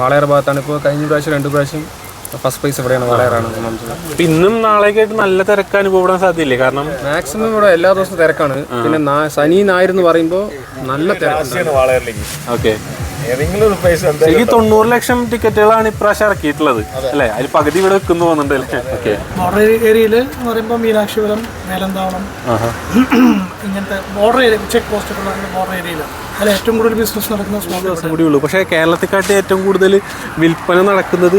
വാളയാർ ഭാഗത്താണ് ഇപ്പോൾ കഴിഞ്ഞ പ്രാവശ്യം രണ്ട് പ്രാവശ്യം ഫസ്റ്റ് പ്രൈസ് എവിടെയാണ് വാളയാറാണ് അപ്പൊ ഇന്നും നാളേക്കായിട്ട് നല്ല തിരക്ക് അനുഭവപ്പെടാൻ സാധ്യതയില്ലേ? കാരണം മാക്സിമം ഇവിടെ എല്ലാ ദിവസവും തിരക്കാണ്. പിന്നെ ശനി ഞായർ എന്ന് പറയുമ്പോൾ നല്ല തിരക്കാണ്. വാളയാറിലേക്ക്. ഓക്കെ. എന്താ തൊണ്ണൂറ് ലക്ഷം ടിക്കറ്റുകളാണ് ഇപ്രാവശ്യം ഇറക്കിയിട്ടുള്ളത്. അല്ലേ? അതിൽ പകുതി ഇവിടെ വെക്കുന്നു പോകുന്നുണ്ട് ബോർഡർ ഏരിയയിൽ എന്ന് പറയുമ്പോൾ മീനാക്ഷിപുരം മേലന്താവണം ഇങ്ങനത്തെ border area check post border ഏരിയയിലാണ് അതിൽ ഏറ്റവും കൂടുതൽ ബിസിനസ് നടക്കുന്ന സ്മോൾ കൂടി ഉള്ളൂ. പക്ഷേ കേരളത്തെക്കാട്ടി ഏറ്റവും കൂടുതൽ വിൽപ്പന നടക്കുന്നത്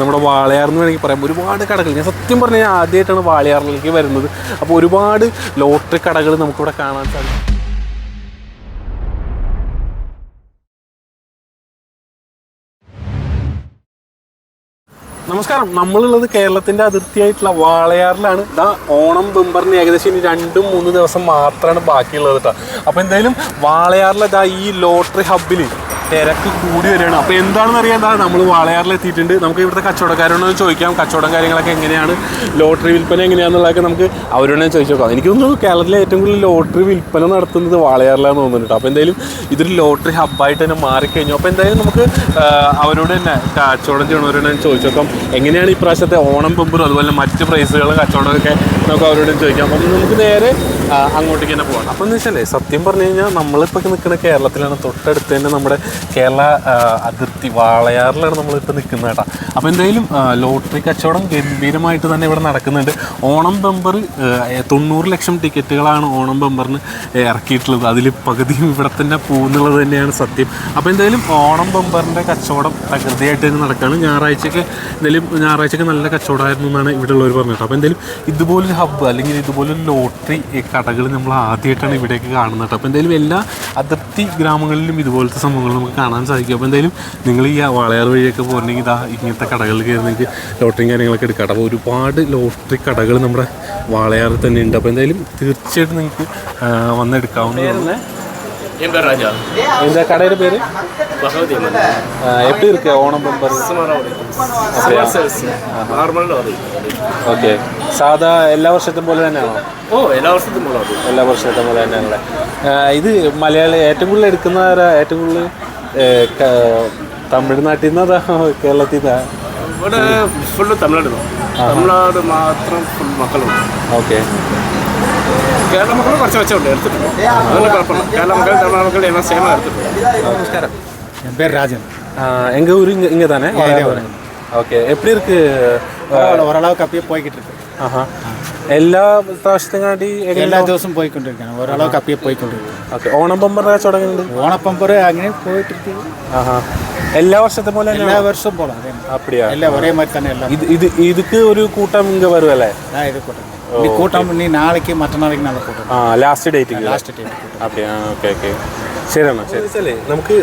നമ്മുടെ വാളയാർ എന്ന് വേണമെങ്കിൽ പറയാം. ഒരുപാട് കടകൾ. ഞാൻ സത്യം പറഞ്ഞാൽ ആദ്യമായിട്ടാണ് വാളയാറിലേക്ക് വരുന്നത്. അപ്പോൾ ഒരുപാട് ലോട്ടറി കടകൾ നമുക്കിവിടെ കാണാൻ സാധിക്കും. നമസ്കാരം. നമ്മളുള്ളത് കേരളത്തിന്റെ അതിർത്തിയായിട്ടുള്ള വാളയാറിലാണ്. ഇതാ ഓണം ബംബറിന് ഏകദേശം ഇനി രണ്ടും മൂന്ന് ദിവസം മാത്രമാണ് ബാക്കിയുള്ളത് കേട്ടോ അപ്പോൾ എന്തായാലും വാളയാറിലെ ഇതാ ഈ ലോട്ടറി ഹബ്ബിൽ തിരക്ക് കൂടി വരികയാണ്. അപ്പോൾ എന്താണെന്ന് അറിയാൻ നമ്മൾ വാളയാറിൽ എത്തിയിട്ടുണ്ട്. നമുക്ക് ഇവിടുത്തെ കച്ചവടക്കാരോട് ചോദിക്കാം. കച്ചവടം കാര്യങ്ങളൊക്കെ എങ്ങനെയാണ്? ലോട്ടറി വിൽപ്പന എങ്ങനെയാണെന്നുള്ളതൊക്കെ നമുക്ക് അവരോട് ചോദിച്ചു നോക്കാം. എനിക്ക് തോന്നുന്നു കേരളത്തിലെ ഏറ്റവും കൂടുതൽ ലോട്ടറി വിൽപ്പന നടത്തുന്നത് വാളയാറിലാണെന്ന് തോന്നുന്നുണ്ട് അപ്പോൾ എന്തായാലും ഇതൊരു ലോട്ടറി ഹബ്ബായിട്ട് തന്നെ മാറിക്കഴിഞ്ഞു. അപ്പോൾ എന്തായാലും നമുക്ക് അവരോട് തന്നെ കച്ചവടം ചെയ്യണവരോട് തന്നെ ചോദിച്ചു നോക്കാം. എങ്ങനെയാണ് ഈ പ്രാവശ്യത്തെ ഓണം പെമ്പറും അതുപോലെ മറ്റ് പ്രൈസുകൾ കച്ചവടമൊക്കെ നമുക്ക് അവരോട് ചോദിക്കാം. അപ്പം നമുക്ക് നേരെ അങ്ങോട്ടേക്ക് തന്നെ പോകണം അപ്പോൾ എന്ന് വെച്ചാലേ സത്യം പറഞ്ഞു കഴിഞ്ഞാൽ നമ്മളിപ്പോൾ നിൽക്കുന്ന കേരളത്തിലാണ് തൊട്ടടുത്ത് തന്നെ നമ്മുടെ കേരള അതിർത്തി വാളയാറിലാണ് നമ്മളിപ്പോൾ നിൽക്കുന്നത് കേട്ടോ. അപ്പോൾ എന്തായാലും ലോട്ടറി കച്ചവടം ഗംഭീരമായിട്ട് തന്നെ ഇവിടെ നടക്കുന്നുണ്ട്. ഓണം ബമ്പർ തൊണ്ണൂറ് ലക്ഷം ടിക്കറ്റുകളാണ് ഓണം ബമ്പറിന് ഇറക്കിയിട്ടുള്ളത്. അതിൽ പകുതിയും ഇവിടെ തന്നെ പോകുന്നുള്ളത് തന്നെയാണ് സത്യം. അപ്പോൾ എന്തായാലും ഓണം ബമ്പറിന്റെ കച്ചവടം പ്രകൃതിയായിട്ട് തന്നെ നടക്കുകയാണ്. ഞായറാഴ്ചയൊക്കെ എന്തായാലും ഞായറാഴ്ചയൊക്കെ നല്ല കച്ചവടമായിരുന്നു എന്നാണ് ഇവിടെ ഉള്ളവർ പറഞ്ഞത് അപ്പോൾ എന്തായാലും ഇതുപോലൊരു ഹബ്ബ് അല്ലെങ്കിൽ ഇതുപോലൊരു ലോട്ടറി കടകൾ നമ്മൾ ആദ്യമായിട്ടാണ് ഇവിടേക്ക് കാണുന്നത് അപ്പോൾ എന്തായാലും എല്ലാ അതിർത്തി ഗ്രാമങ്ങളിലും ഇതുപോലത്തെ സംഭവങ്ങൾ നമുക്ക് കാണാൻ സാധിക്കും അപ്പോൾ എന്തായാലും നിങ്ങൾ ഈ വാളയാർ വഴിയൊക്കെ പോയിട്ടുണ്ടെങ്കിൽ ഇതാ ഇങ്ങനത്തെ കടകളിൽ കയറി നിങ്ങൾക്ക് ലോട്ടറിയും കാര്യങ്ങളൊക്കെ എടുക്കാം അപ്പോൾ ഒരുപാട് ലോട്ടറി കടകൾ നമ്മുടെ വാളയാറിൽ തന്നെ ഉണ്ട് അപ്പോൾ എന്തായാലും തീർച്ചയായിട്ടും നിങ്ങൾക്ക് ആ, വന്നെടുക്കാവുന്നതാണ് என் பேர் ராஜா இந்த கடையோட பேரு பகவதி அம்மன் எப்படி இருக்கு ஓணம் பம்பர் சுமாராக ஒரு சேல்ஸ் நார்மல் வருது ഓക്കെ സാധാ എല്ലാ വർഷത്തും പോലെ തന്നെയാണോ ഓ എല്ലാ വർഷത്തും മുളക് അത് എല്ലാ വർഷത്തെ പോലെ തന്നെയാണല്ലേ ആ, ഇത് മലയാളി ഏറ്റവും കൂടുതൽ എടുക്കുന്ന ആരാ? ഏറ്റവും കൂടുതൽ ഏ, ക- തമിഴ്നാട്ടിൽ നിന്ന് അതാ കേരളത്തിൽ നിന്ന് ഇവിടെ ഫുള്ള് തമിഴ്നാട് തമിഴ്നാട് മാത്രം ഫുൾ മക്കളുണ്ട് ഓക്കെ കേരള മക്കൾ കുറച്ച് വെച്ചുണ്ട് എടുത്തിട്ടുണ്ട് അതൊന്നും കുഴപ്പമില്ല കേരള മക്കൾ തമിഴ്നാട് മക്കൾ എല്ലാം സെയിം എടുത്തിട്ടുണ്ട് നമസ്കാരം என் பேர் ராஜன் எங்க ஊர் இங்க இங்கே தானே ஓகே எப்படி இருக்கு பரவாயில்ல ஓரளவுக்கு அப்படியே போய்கிட்டு இருக்கு ஆஹா എല്ലാ പ്രാവശ്യത്തെക്കാട്ടി எல்லா ദിവസവും போய்க்கொண்டிருக்கேன் ஓரளவுக்கு அப்படியே போய்க்கொண்டிருக்கேன் ഓക്കെ ഓണം ബമ്പറിന്റെ കച്ചവടങ്ങളുണ്ട് ஓணப்பம்பரு അങ്ങനെ போயிட்டு இருக்கு ആഹാ എല്ലാ വർഷത്തെ പോലെ തന്നെ எல்லா வருஷம் போகலாம் அதே மாதிரி அப்படியா எல்லாம் ஒரே மாதிரி தானே எல்லாம் ഇത് ഇത് இதுக்கு ഒരു കൂട്ടം ഇങ്ങ വരുമല്ലേ நான் இது கூட்டம் நீ கூட்டம் நீ நாளைக்கு மற்ற நாளைக்கு நல்ல கூட்டம் ആ ലാസ്റ്റ് ഡേറ്റ് லாஸ்ட் டேட் கூட்டம் அப்படியா ഓക്കെ ഓക്കെ ശരിയാണ് ശരി. നമുക്ക്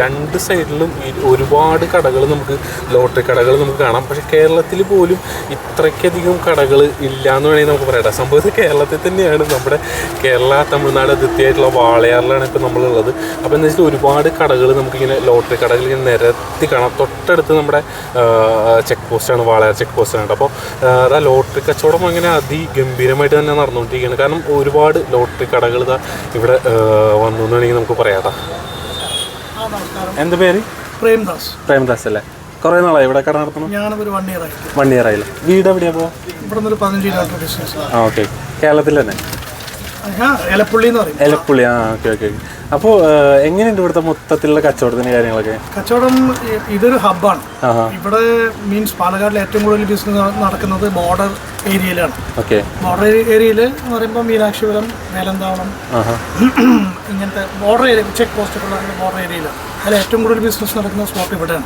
രണ്ട് സൈഡിലും ഒരുപാട് കടകൾ നമുക്ക് ലോട്ടറി കടകൾ നമുക്ക് കാണാം. പക്ഷെ കേരളത്തിൽ പോലും ഇത്രയ്ക്കധികം കടകൾ ഇല്ല എന്ന് വേണമെങ്കിൽ നമുക്ക് പറയാം സംഭവത്തിൽ കേരളത്തിൽ തന്നെയാണ്. നമ്മുടെ കേരള തമിഴ്നാട് അതിർത്തിയായിട്ടുള്ള വാളയാറിലാണ് ഇപ്പോൾ നമ്മളുള്ളത്. അപ്പോൾ എന്ന് വെച്ചാൽ ഒരുപാട് കടകൾ നമുക്കിങ്ങനെ ലോട്ടറി കടകൾ ഇങ്ങനെ നിരത്തി കാണാം. തൊട്ടടുത്ത് നമ്മുടെ ചെക്ക് പോസ്റ്റാണ് വാളയാർ ചെക്ക് പോസ്റ്റാണ് അപ്പോൾ അതാ ലോട്ടറി കച്ചവടം അങ്ങനെ അതിഗംഭീരമായിട്ട് തന്നെ നടന്നുകൊണ്ടിരിക്കുകയാണ്. കാരണം ഒരുപാട് ലോട്ടറി കടകൾ ഇവിടെ വന്നു എന്ന് വേണമെങ്കിൽ നമുക്ക് പറയാം ട്ടാ. എന്താ പേര്? പ്രേംദാസ്. പ്രേംദാസ് അല്ലേ? കുറേ നാളായി ഇവിടെ കട നടത്തണം ഞാനൊരു വൺ ഇയർ ആയി. വൺ ഇയർ ആയില്ലേ? വീട് എവിടെയാ പോ ഇവിടെ നിന്ന് ഒരു പതിനഞ്ച് കിലോമീറ്റർ ഡിസ്റ്റൻസ് ആ ഓക്കെ കേരളത്തിൽ തന്നെ. എലപ്പുള്ളി എന്ന് പറയും. എലപ്പുള്ളി ആ ഓക്കെ ഓക്കെ. അപ്പോൾ എങ്ങനെയുണ്ട് ഇവിടുത്തെ മൊത്തത്തിലുള്ള കച്ചവടത്തിന് കാര്യങ്ങളൊക്കെ? കച്ചവടം ഇതൊരു ഹബ്ബാണ്. ഇവിടെ മീൻസ് പാലക്കാടിൽ ഏറ്റവും കൂടുതൽ ബിസിനസ് നടക്കുന്നത് ബോർഡർ ഏരിയയിലാണ് ഓക്കെ. ബോർഡർ ഏരിയയിൽ എന്ന് പറയുമ്പോൾ മീനാക്ഷിപുരം മേലന്താവളം ഇങ്ങനത്തെ ബോർഡർ ഏരിയ ചെക്ക് പോസ്റ്റുള്ള ബോർഡർ ഏരിയയിലാണ് അതിൽ ഏറ്റവും കൂടുതൽ ബിസിനസ് നടക്കുന്ന സ്പോട്ട് ഇവിടെയാണ്.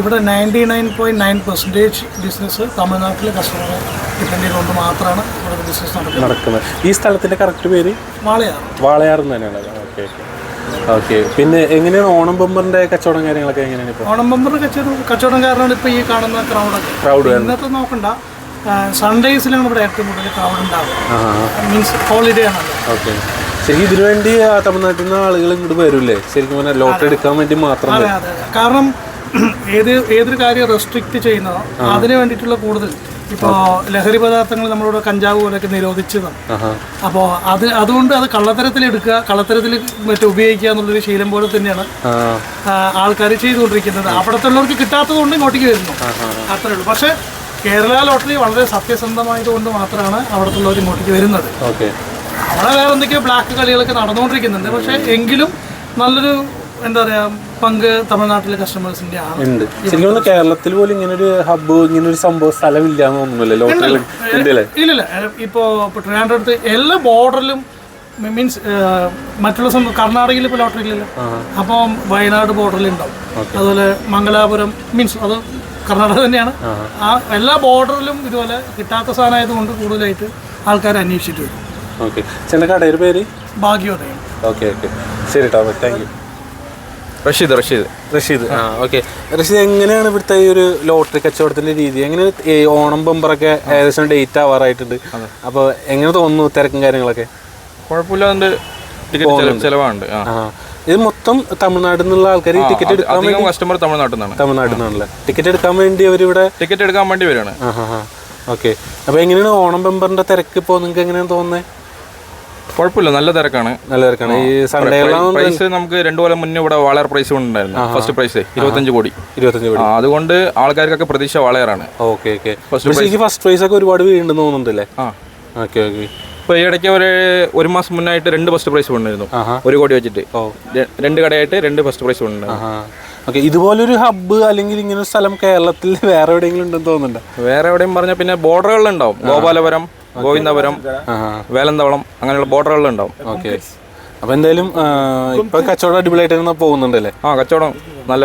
ഇവിടെ ninety nine point nine percentage business തമിഴ്നാട്ടിലെ കസ്റ്റമറെ ഡിപ്പെൻഡ് ചെയ്തുകൊണ്ട് മാത്രമാണ് ബിസിനസ് നടക്കുന്നത്. നടക്കുന്നത്. ഈ സ്ഥലത്തിന്റെ കറക്റ്റ് പേര്? വാളയാർ. എന്ന് തന്നെയാണ്? Okay okay. ഓക്കെ. പിന്നെ എങ്ങനെയാണ് ഓണം ബമ്പറിന്റെ കച്ചവടം കാര്യങ്ങളൊക്കെ എങ്ങനെയാണ് ഇപ്പോൾ ഓണം ബമ്പർ കച്ചവടം കച്ചവടം കാരണമാണ് ഇപ്പോൾ ഈ കാണുന്ന ക്രൗഡൊക്കെ ക്രൗഡ് ഇന്നത്തെ നോക്കണ്ട. സൺഡേസിലാണ് ഇവിടെ ഏറ്റവും കൂടുതൽ ക്രൗഡ് ഉണ്ടാവുക. മീൻസ് ഹോളിഡേ ആണ് ഓക്കെ. ശരിക്കും ഇതിനു വേണ്ടി ആ തമിഴ്നാട്ടിൽ നിന്ന് ആളുകൾ ഇങ്ങോട്ട് വരൂലേ ശരിക്കും പറഞ്ഞാൽ ലോട്ടറി എടുക്കാൻ വേണ്ടി മാത്രം. കാരണം ഏത് ഏതൊരു കാര്യം റെസ്ട്രിക്റ്റ് ചെയ്യുന്നതോ അതിന് വേണ്ടിയിട്ടുള്ള കൂടുതൽ ഇപ്പോൾ ലഹരി പദാർത്ഥങ്ങൾ നമ്മളോട് കഞ്ചാവ് പോലെയൊക്കെ നിരോധിച്ചതാണ്. അപ്പോൾ അത് അതുകൊണ്ട് അത് കള്ളത്തരത്തിൽ എടുക്കുക കള്ളത്തരത്തിൽ മറ്റേ ഉപയോഗിക്കുക എന്നുള്ളൊരു ശീലം പോലെ തന്നെയാണ് ആൾക്കാർ ചെയ്തുകൊണ്ടിരിക്കുന്നത്. അവിടത്തുള്ളവർക്ക് കിട്ടാത്തത് കൊണ്ട് ഇങ്ങോട്ടേക്ക് വരുന്നു. അത്രേ ഉള്ളൂ. പക്ഷേ കേരള ലോട്ടറി വളരെ സത്യസന്ധമായതുകൊണ്ട് മാത്രമാണ് അവിടത്തുള്ളവർ ഇങ്ങോട്ടേക്ക് വരുന്നത്. അവിടെ വേറെ എന്തൊക്കെയോ ബ്ലാക്ക് കളികളൊക്കെ നടന്നുകൊണ്ടിരിക്കുന്നുണ്ട്. പക്ഷേ എങ്കിലും നല്ലൊരു എന്താ പറയാ പങ്ക് തമിഴ്നാട്ടിലെ കസ്റ്റമേഴ്സിന്റെ ആണ്. ഉണ്ട്. ശരിക്കും പറഞ്ഞാൽ കേരളത്തിൽ പോലും ഇങ്ങനെ ഒരു ഹബ്ബ് ഇങ്ങനെ ഒരു സംഭവം സ്ഥലമില്ല എന്ന് തോന്നുന്നില്ല ലോട്ടറി ഉണ്ടല്ലേ ഇല്ലില്ല. ഇപ്പോൾ ഇപ്പോൾ ട്രിവാൻഡ്രത്ത് എല്ലാ ബോർഡറിലും മീൻസ് മറ്റുള്ള സംഭവം കർണാടകയിൽ ഇപ്പോൾ ലോട്ടറി ഇല്ലല്ലോ. അപ്പം വയനാട് ബോർഡറിൽ ഉണ്ടാവും അതുപോലെ മംഗലാപുരം മീൻസ് അത് കർണാടക തന്നെയാണ്. ആ. എല്ലാ ബോർഡറിലും ഇതുപോലെ കിട്ടാത്ത സാധനമായത് കൊണ്ട് കൂടുതലായിട്ട് ആൾക്കാർ അന്വേഷിച്ചിട്ട് വരും. ഓക്കെ. ചേട്ടന്റെ കടയുടെ പേര്? ഭാഗ്യോദയം. Okay okay. ശരി കേട്ടോ താങ്ക് യു റഷീദ് റഷീദ്. റഷീദ്. ആ ഓക്കെ. റഷീദ് എങ്ങനെയാണ് ഇവിടുത്തെ ഈ ഒരു ലോട്ടറി കച്ചവടത്തിന്റെ രീതി? എങ്ങനെ ഈ ഓണം ബമ്പറൊക്കെ ഏകദേശം ഡേറ്റ് ആവാറായിട്ടുണ്ട്? അപ്പോൾ എങ്ങനെ തോന്നുന്നു തിരക്കും കാര്യങ്ങളൊക്കെ? കുഴപ്പമില്ലാണ്ട് ടിക്കറ്റ് ചിലവാണ്ട് ഇത് മൊത്തം തമിഴ്നാട്ടിൽ നിന്നുള്ള ആൾക്കാർ ഈ ടിക്കറ്റ് എടുക്കാൻ കസ്റ്റമർ തമിഴ്നാട്ടിൽ നിന്നാണ്. തമിഴ്നാട്ടിൽ നിന്നാണല്ലേ? ടിക്കറ്റ് എടുക്കാൻ വേണ്ടി അവരിവിടെ ടിക്കറ്റ് എടുക്കാൻ വേണ്ടി വരികയാണ്. ഓക്കെ. അപ്പോൾ എങ്ങനെയാണ് ഓണം ബമ്പറിന്റെ തിരക്ക് ഇപ്പോൾ നിങ്ങൾക്ക് എങ്ങനെയാണ് തോന്നുന്നത് കുഴപ്പമില്ല നല്ല തിരക്കാണ്. നല്ല തിരക്കാണ്. ഈ സൺഡേ പ്രൈസ് നമുക്ക് രണ്ടു കൊല്ലം മുന്നേ ഇവിടെ വാളയർ പ്രൈസ് ഉണ്ടായിരുന്നു ഫസ്റ്റ് പ്രൈസ് ഇരുപത്തഞ്ച് കോടി. ഇരുപത്തഞ്ച് കോടി. അതുകൊണ്ട് ആൾക്കാർക്കൊക്കെ പ്രതീക്ഷ വാളയറാണ്. Okay okay. ഫസ്റ്റ് പ്രൈസ് ഒക്കെ ഒരുപാട് വീണ്ടെന്ന് തോന്നുന്നുണ്ടല്ലേ? Okay okay. ഇപ്പൊ ഈ ഇടയ്ക്ക് ഒരു ഒരു മാസം മുന്നായിട്ട് രണ്ട് ഫസ്റ്റ് പ്രൈസ് കൊണ്ടിരുന്നു ആഹാ. ഒരു കോടി വെച്ചിട്ട്. രണ്ട് കടയായിട്ട് രണ്ട് ഫസ്റ്റ് പ്രൈസ് ഓക്കെ ഇതുപോലൊരു ഹബ്ബ് അല്ലെങ്കിൽ ഇങ്ങനെ ഒരു സ്ഥലം കേരളത്തിൽ വേറെ എവിടെയെങ്കിലും ഉണ്ടെന്ന് തോന്നുന്നുണ്ട്? വേറെ എവിടെയും പറഞ്ഞാൽ പിന്നെ ബോർഡറുകളിലുണ്ടാവും ഗോപാലപുരം ഗോവിന്ദപുരം വേലന്തവളം അങ്ങനെയുള്ള ബോർഡറുകളിലുണ്ടാവും. ഓക്കെ. അപ്പൊ എന്തായാലും ഇപ്പൊ കച്ചവടം അടിപൊളിയായിട്ട് തന്നെ പോകുന്നുണ്ടല്ലേ? ആ കച്ചവടം നല്ല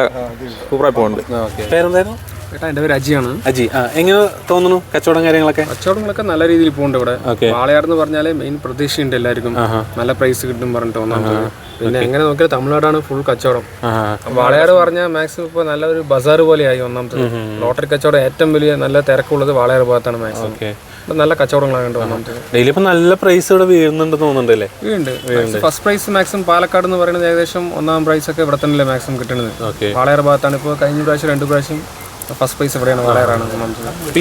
സൂപ്പറായി പോകുന്നുണ്ട്. എന്റെ പേരെന്തായിരുന്നു? ചേട്ടാ എന്റെ പേര് അജിയാണ്. അജി. എങ്ങനെ തോന്നുന്നു കച്ചവടം കാര്യങ്ങളൊക്കെ? കച്ചവടങ്ങളൊക്കെ നല്ല രീതിയിൽ പോകുന്നുണ്ട് ഇവിടെ. വാളയാട് വാളയാർ എന്ന് പറഞ്ഞാൽ മെയിൻ പ്രതീക്ഷയുണ്ട് എല്ലാവർക്കും. നല്ല പ്രൈസ് കിട്ടും പറഞ്ഞിട്ട് തോന്നുന്നു പിന്നെ എങ്ങനെ നോക്കിയാൽ തമിഴ്നാടാണ് ഫുൾ കച്ചവടം. വാളയാട് വാളയാർ പറഞ്ഞാൽ മാക്സിമം ഇപ്പൊ നല്ലൊരു ബസാർ പോലെയായി ഒന്നാമത്തെ ലോട്ടറി കച്ചവടം ഏറ്റവും വലിയ നല്ല തിരക്കുള്ളത് വാളയാട് ഭാഗത്താണ് മാക്സിമം നല്ല കച്ചവടങ്ങളാണ് ഡെയിലി ഇപ്പൊ നല്ല പ്രൈസ് ഇവിടെ വീഴുന്നുണ്ട് തോന്നുന്നുണ്ടല്ലേ വീഴുന്നുണ്ട് ഫസ്റ്റ് പ്രൈസ് മാക്സിമം പാലക്കാട് എന്ന് പറയുന്നത് ഏകദേശം ഒന്നാം പ്രൈസ് ഒക്കെ ഇവിടെ തന്നെയല്ലേ മാക്സിമം കിട്ടുന്നത് വാളയാർ ഭാഗത്താണ്. ഇപ്പോൾ കഴിഞ്ഞ പ്രാവശ്യം രണ്ട് പ്രാവശ്യം ഫസ്റ്റ് പ്രൈസ് ഇവിടെയാണ് വാളയാറാണ്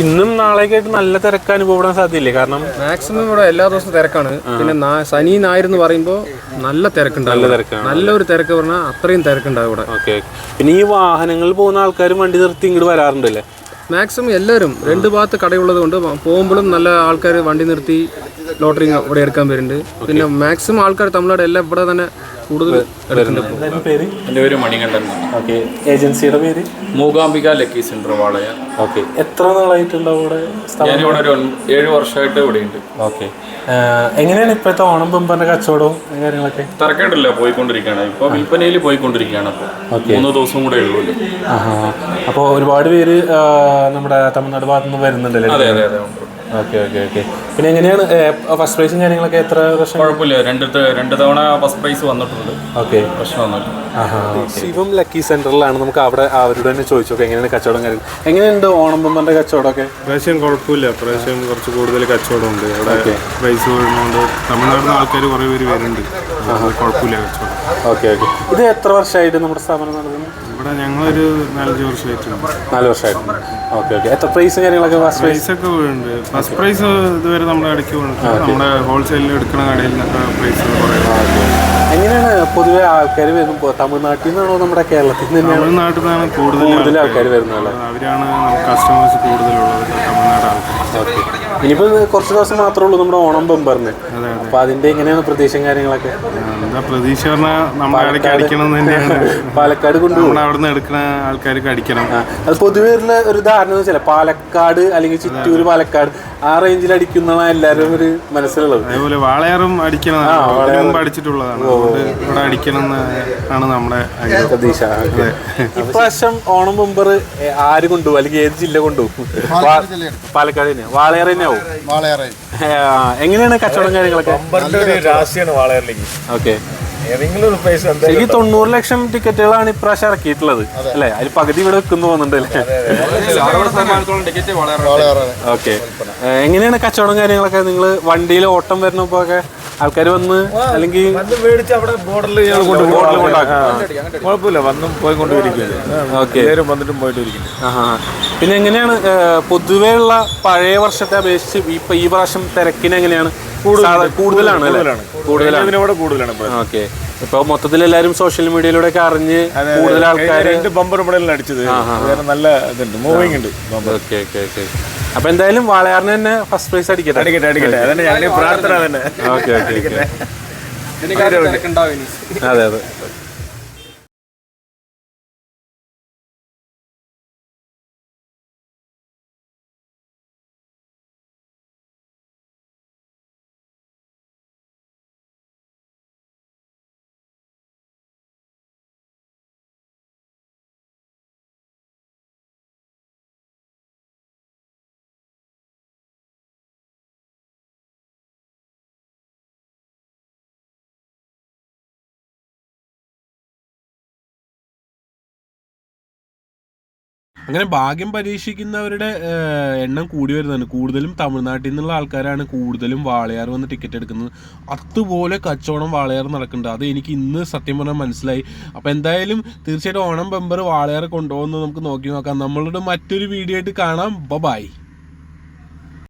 ഇന്നും നാളേക്കായിട്ട് നല്ല തിരക്ക് അനുഭവപ്പെടാൻ സാധ്യതയില്ലേ? കാരണം മാക്സിമം ഇവിടെ എല്ലാ ദിവസവും തിരക്കാണ്. പിന്നെ ശനി ഞായർ എന്ന് പറയുമ്പോൾ നല്ല തിരക്കുണ്ടാവും നല്ല. തിരക്കാണ്. നല്ലൊരു തിരക്ക് പറഞ്ഞാൽ അത്രയും തിരക്കുണ്ടാവും ഇവിടെ. ഓക്കെ പിന്നെ ഈ വാഹനങ്ങളിൽ പോകുന്ന ആൾക്കാരും വണ്ടി നിർത്തി ഇങ്ങോട്ട് വരാറുണ്ടല്ലേ? മാക്സിമം എല്ലാവരും രണ്ട് ഭാഗത്ത് കടയുള്ളത് കൊണ്ട് പോകുമ്പോഴും നല്ല ആൾക്കാർ വണ്ടി നിർത്തി ലോട്ടറി ഇവിടെ എടുക്കാൻ വരുന്നുണ്ട്. പിന്നെ മാക്സിമം ആൾക്കാർ തമിഴ്നാട് എല്ലാം ഇവിടെ തന്നെ കൂടുതൽ. പേര്? എന്റെ പേര് മണികണ്ഠൻ. ഓക്കെ ഏജൻസിയുടെ പേര്? Mookambika lucky centre Walayar. Okay എത്ര നാളായിട്ടുണ്ടാവും ഇവിടെ ഞാനിവിടെ ഒരു ഏഴ് വർഷമായിട്ട് ഇവിടെയുണ്ട്. ഓക്കെ എങ്ങനെയാണ് ഇപ്പോഴത്തെ ഓണം ബമ്പറിന്റെ കച്ചവടവും കാര്യങ്ങളൊക്കെ? തിരക്കേടില്ല പോയിക്കൊണ്ടിരിക്കുകയാണ്. ഇപ്പോൾ വിൽപ്പനയിൽ പോയിക്കൊണ്ടിരിക്കുകയാണ് അപ്പോൾ മൂന്ന് ദിവസം കൂടെ ഉള്ളൂ ആഹാ. അപ്പോൾ ഒരുപാട് പേര് നമ്മുടെ തമിഴ്നാട് ഭാഗത്തുനിന്ന് വരുന്നുണ്ടല്ലേ? അതെ അതെ അതെ. ഉണ്ട് ഓക്കെ ഓക്കെ ഓക്കെ പിന്നെ എങ്ങനെയാണ് ഫസ്റ്റ് പ്രൈസും കാര്യങ്ങളൊക്കെ എത്ര വർഷം? കുഴപ്പമില്ല. രണ്ട് രണ്ട് തവണ ഫസ്റ്റ് പ്രൈസ് വന്നിട്ടുണ്ട്. ഓക്കെ. പ്രശ്നമൊന്നുമില്ല ശിവം ലക്കി സെന്ററിലാണ്. നമുക്ക് അവിടെ അവരോട് തന്നെ ചോദിച്ചു നോക്കാം എങ്ങനെയാണ് കച്ചവടം കാര്യങ്ങൾ. എങ്ങനെയുണ്ട് ഓണം പൊമ്പന്റെ കച്ചവടമൊക്കെ? പ്രാവശ്യം കുഴപ്പമില്ല. പ്രാവശ്യം കുറച്ച് കൂടുതൽ കച്ചവടമുണ്ട്. അവിടെ പ്രൈസ് വരുന്നതുകൊണ്ട് തമിഴ്നാട്ടിൽ ആൾക്കാർ കുറേ പേര് വരുന്നുണ്ട്. കുഴപ്പമില്ല കച്ചവടം. Okay okay. ഇത് എത്ര വർഷമായിട്ട് നമ്മുടെ സ്ഥാപനം നടക്കുന്നു? ഇവിടെ ഞങ്ങളൊരു നാലഞ്ച് വർഷമായിട്ടുണ്ട് നാല് വർഷമായിട്ടുണ്ട് ഓക്കെ ഓക്കെ. എത്ര പ്രൈസ് കാര്യങ്ങളൊക്കെ ഫസ്റ്റ് പ്രൈസ് ഒക്കെ വീഴുന്നുണ്ട് ഫസ്റ്റ് പ്രൈസ് ഇതുവരെ നമ്മുടെ ഇടയ്ക്ക് വീണിട്ടുണ്ട് നമ്മുടെ ഹോൾസെയിലിൽ എടുക്കുന്ന കടയിൽ നിന്നൊക്കെ പ്രൈസ് എങ്ങനെയാണ് പൊതുവെ ആൾക്കാർ വരുമ്പോൾ തമിഴ്നാട്ടിൽ നിന്നാണോ നമ്മുടെ കേരളത്തിൽ നിന്ന് തമിഴ്നാട്ടിൽ നിന്നാണ് കൂടുതൽ ആൾക്കാർ വരുന്നത് അവരാണ് കസ്റ്റമേഴ്സ് കൂടുതലുള്ളത് തമിഴ്നാട് ആൾക്കാർ ഓക്കെ. ഇനിയിപ്പോൾ കുറച്ച് ദിവസം മാത്രമേ ഉള്ളൂ നമ്മുടെ ഓണം ബമ്പറിന് അപ്പോൾ അതിന്റെ എങ്ങനെയാണ് പ്രതീക്ഷയും കാര്യങ്ങളൊക്കെ? എന്താ പ്രതീക്ഷ പറഞ്ഞാൽ നമ്മുടെ ഇടയ്ക്ക് അടിക്കണം തന്നെയാണ്. പാലക്കാട് കൊണ്ടുപോകും നമ്മുടെ അവിടെ നിന്ന് എടുക്കുന്ന ആൾക്കാർക്ക് അടിക്കണം അത് പൊതുവേ ഉള്ള ഒരു ധാരണ എന്ന് വെച്ചാൽ പാലക്കാട് അല്ലെങ്കിൽ ചിറ്റൂർ പാലക്കാട് ആ റേഞ്ചിൽ അടിക്കുന്നതാണ് എല്ലാവരും ഒരു മനസ്സിലുള്ളത്. അതേപോലെ വാളയാറും അടിക്കണം അതിന് മുമ്പ് അടിച്ചിട്ടുള്ളതാണ്. ഇവിടെ അടിക്കണം ആണ് നമ്മുടെ. പ്രതീക്ഷ. ഇപ്രാവശ്യം ഓണം മുമ്പർ ആര് കൊണ്ടുപോകും? അല്ലെങ്കിൽ ഏത് ജില്ല കൊണ്ടുപോകും? പാലക്കാട് തന്നെ. വാളയാർ തന്നെ ആവും എങ്ങനെയാണ് കച്ചവടം കാര്യങ്ങളൊക്കെ? ഒരു രാശിയാണ് വാളയാറിലേക്ക്. ഓക്കെ. എന്താ ശരിക്കും തൊണ്ണൂറ് ലക്ഷം ടിക്കറ്റുകളാണ് ഇപ്രാവശ്യം ഇറക്കിയിട്ടുള്ളത്. അല്ലെ? അതിൽ പകുതി ഇവിടെ വെക്കുന്നു വളരെ ഓക്കെ. എങ്ങനെയാണ് കച്ചവടം കാര്യങ്ങളൊക്കെ? നിങ്ങൾ വണ്ടിയിൽ ഓട്ടം വരുന്നപ്പോ ഒക്കെ ആൾക്കാർ വന്ന് അല്ലെങ്കിൽ കുഴപ്പമില്ല വന്നും ഓക്കെ. എല്ലാവരും വന്നിട്ടും പോയിട്ട് ഇരിക്കുന്നു ആഹാ. പിന്നെ എങ്ങനെയാണ് പൊതുവേ ഉള്ള പഴയ വർഷത്തെ അപേക്ഷിച്ച് ഇപ്പൊ ഈ പ്രാവശ്യം തിരക്കിന് എങ്ങനെയാണ്? കൂടുതലാണ്? കൂടുതലാണ് ഓക്കെ. ഇപ്പൊ മൊത്തത്തിൽ എല്ലാരും സോഷ്യൽ മീഡിയയിലൂടെ ഒക്കെ അറിഞ്ഞ് കൂടുതൽ ആൾക്കാർ രണ്ട് ബമ്പർ ഇവിടെ അടിച്ചത്. നല്ല ഇതുണ്ട്. മൂവിങ് ഉണ്ട് ബമ്പർ ഓക്കെ ഓക്കെ ഓക്കെ. അപ്പൊ എന്തായാലും വാളയാറിന് തന്നെ ഫസ്റ്റ് പ്രൈസ് അടിക്കട്ടെ? അടിക്കട്ടെ അടിക്കട്ടെ. അതന്നെ പ്രാർത്ഥന തന്നെ ഓക്കെ ഓക്കെ ഓക്കെ. തിരക്കുണ്ടാവും ഇനി. അതെ അതെ. അങ്ങനെ ഭാഗ്യം പരീക്ഷിക്കുന്നവരുടെ എണ്ണം കൂടി വരുന്നതാണ് കൂടുതലും തമിഴ്നാട്ടിൽ നിന്നുള്ള ആൾക്കാരാണ് കൂടുതലും വാളയാർ വന്ന് ടിക്കറ്റ് എടുക്കുന്നത്. അതുപോലെ കച്ചവടം വാളയാർ നടക്കുന്നുണ്ട്. അത് എനിക്ക് ഇന്ന് സത്യം പറഞ്ഞാൽ മനസ്സിലായി. അപ്പോൾ എന്തായാലും തീർച്ചയായിട്ടും ഓണം ബമ്പർ വാളയാർ കൊണ്ടുപോകുന്നത് നമുക്ക് നോക്കി നോക്കാം. നമ്മളുടെ മറ്റൊരു വീഡിയോ ആയിട്ട് കാണാം. ബ